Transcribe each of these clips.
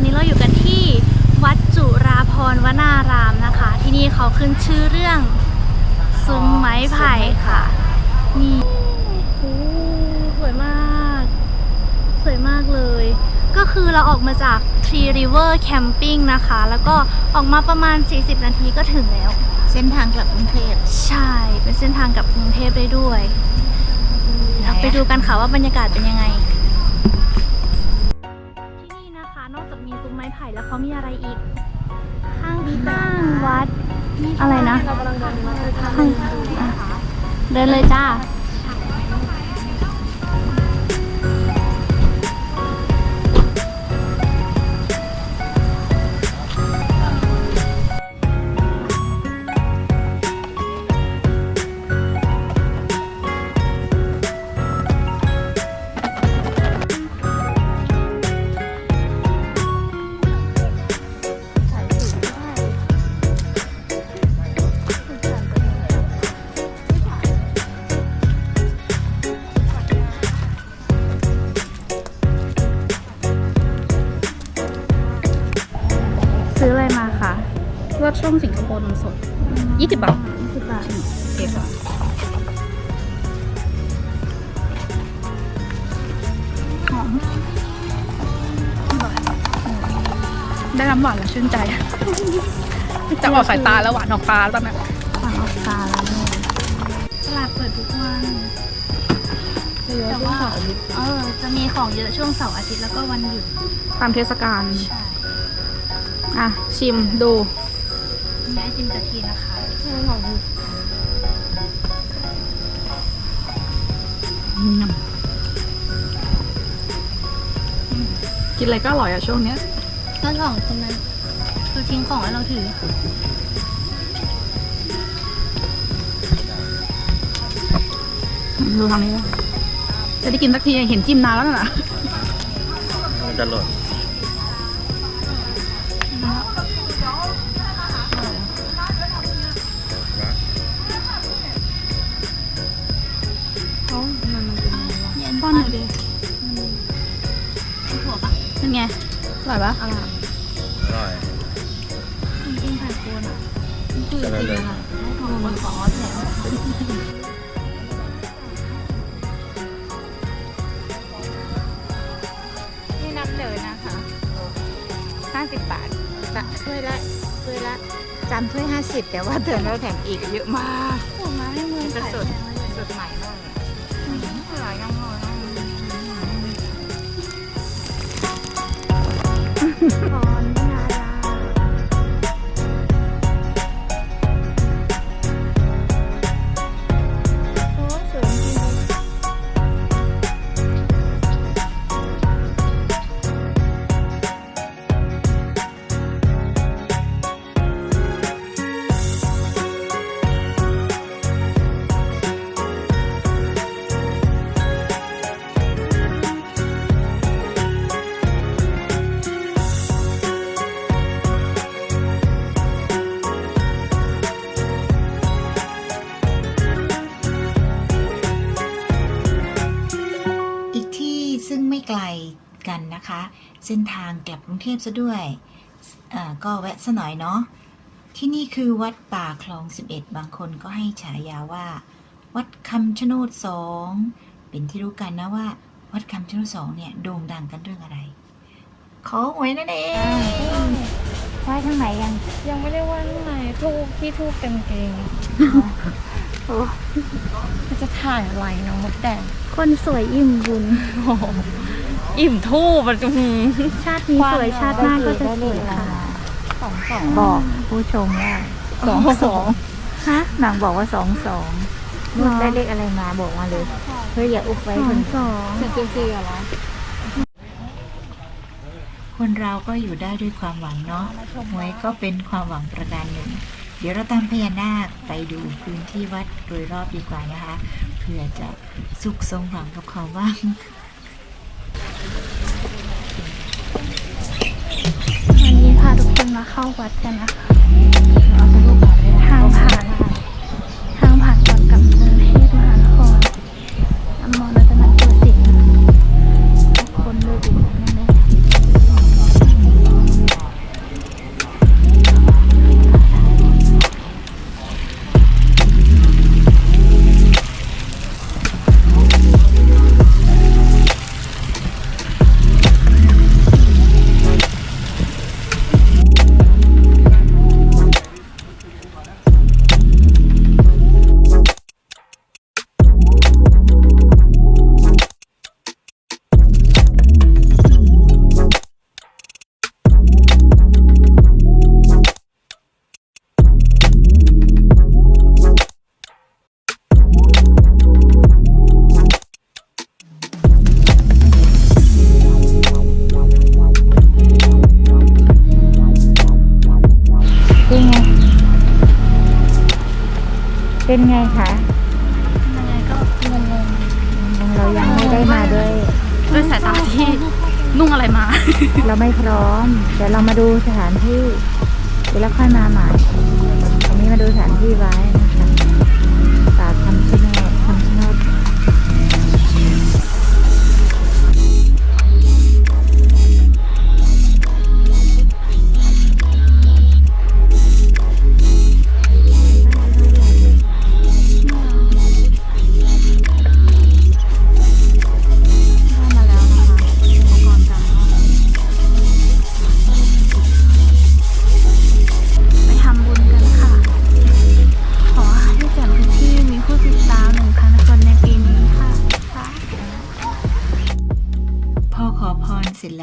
อนนี้เราอยู่กันที่วัดจุราพรณ์วนารามนะคะ ที่นี่เขาขึ้นชื่อเรื่องซุ้มไม้ไผ่ค่ะนี่โอ้สวยมาก สวยมากเลย ก็คือเราออกมาจาก Tree River Camping นะคะ แล้วก็ออกมาประมาณ 40 นาทีก็ถึงแล้ว เส้นทางกลับกรุงเทพใช่ เป็นเส้นทางกลับกรุงเทพได้ด้วยเราไปดูกันค่ะว่าบรรยากาศเป็นยังไง แล้วเขามีอะไรอีก ข้างข้างวัด อะไรนะ ข้างอะเดินเลยจ้า สช่องสิงคโปร์นมสด 20 บาทสิบบาทเก็บอะหอมได้น้ำหวานแล้วชื่นใจ จะออกสายตาแล้วหวานออกตาแล้วตอนนั้นฝั่งออกตาแล้วเนี่ยตลาดเปิดทุกวันแต่ว่าเออจะมีของเยอะช่วงเสาร์อาทิตย์แล้วก็วันหยุดตามเทศกาลใช่อะ ชิมดู มีไอติมกะทินะคะกินอะไรก็อร่อยอะช่วงเนี้ยก็สองคนนั้นคือทิ้งของให้เราถือ ดูทางนี้นะจะได้กินสักทีเห็นจิ้มนานแล้วน่ะ มันจะหล่น ถั่วปะนั่นไงอร่อยปะอร่อยอร่อยจริงๆไข่โคนอะจะได้เลยถั่วมันขอแถมนี่น้ำเหลือนะคะ50บาทจะถ้วยละถ้วยละจำถ้วย50 แต่ว่าเติมแล้วแถมอีกเยอะมากถั่วมาให้มือจะไข่สดแพงเลยสดใหม่มาก นนะคะ เส้นทางกลับกรุงเทพซะด้วยอ่าก็แวะซะหน่อยเนาะ ที่นี่คือวัดป่าคลอง 11 บางคนก็ให้ฉายาว่า วัดคำชะโนดสอง เป็นที่รู้กันนะว่า วัดคำชะโนดสองเนี่ยโด่งดังกันเรื่องอะไร ขอหวยนั่นเองไหว้ข้างไหนยัง ยังไม่ได้ว่าข้างในทูบที่ทูบเต็มเกงมันจะถ่ายอะไรน้องมดแดงคนสวยอิ่มบุญโอ้โหอิ่มทูบอะจุงชาตินี้สวยชาติหน้าก็จะสวยค่ะสองสองบอกผู้ชมว่าสองสองฮะนางบอกว่าสองสองลูกได้เลขอะไรมาบอกมาเลยเพื่ออย่าอุบไว้สอคงนสอง เจ็ดสิบสี่เหรอคนเราก็อยู่ได้ด้วยความหวังเนาะหวยก็เป็นความหวังประการหนึ่ง เดี๋ยวเราตามพญานาคไปดูพื้นที่วัดโดยรอบดีกว่านะคะ เพื่อจะสุขสมหวังกับเขาบ้าง ทุกคนมา เป็นไงคะยังไงก็งงเรายังไม่ได้มาด้วยๆด้วยสายตาที่นุ่งอะไรมา เราไม่พร้อม เดี๋ยวเรามาดูสถานที่ เดี๋ยวเราค่อยมาใหม่อันนี้มาดูสถานที่ไว้นะ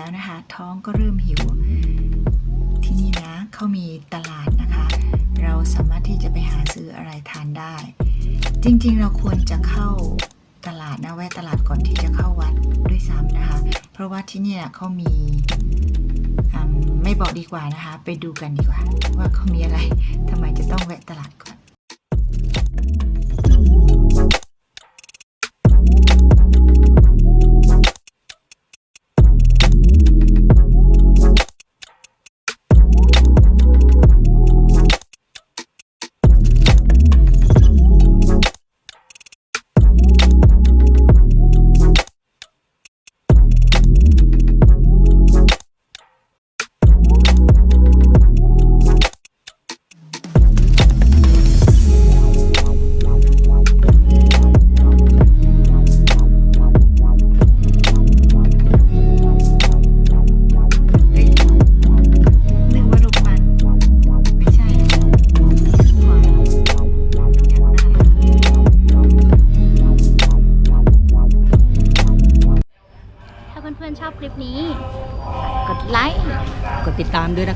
แล้วนะคะ ท้องก็เริ่มหิว ที่นี่นะเขามีตลาดนะคะ เราสามารถที่จะไปหาซื้ออะไรทานได้ จริงๆเราควรจะเข้าตลาดนะแวะตลาดก่อนที่จะเข้าวัดด้วยซ้ำนะคะ เพราะว่าที่นี่เขามีไม่บอกดีกว่านะคะ ไปดูกันดีกว่า ว่าเขามีอะไรทำไมจะต้องแวะตลาด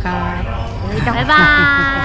นะครับบ๊ายบาย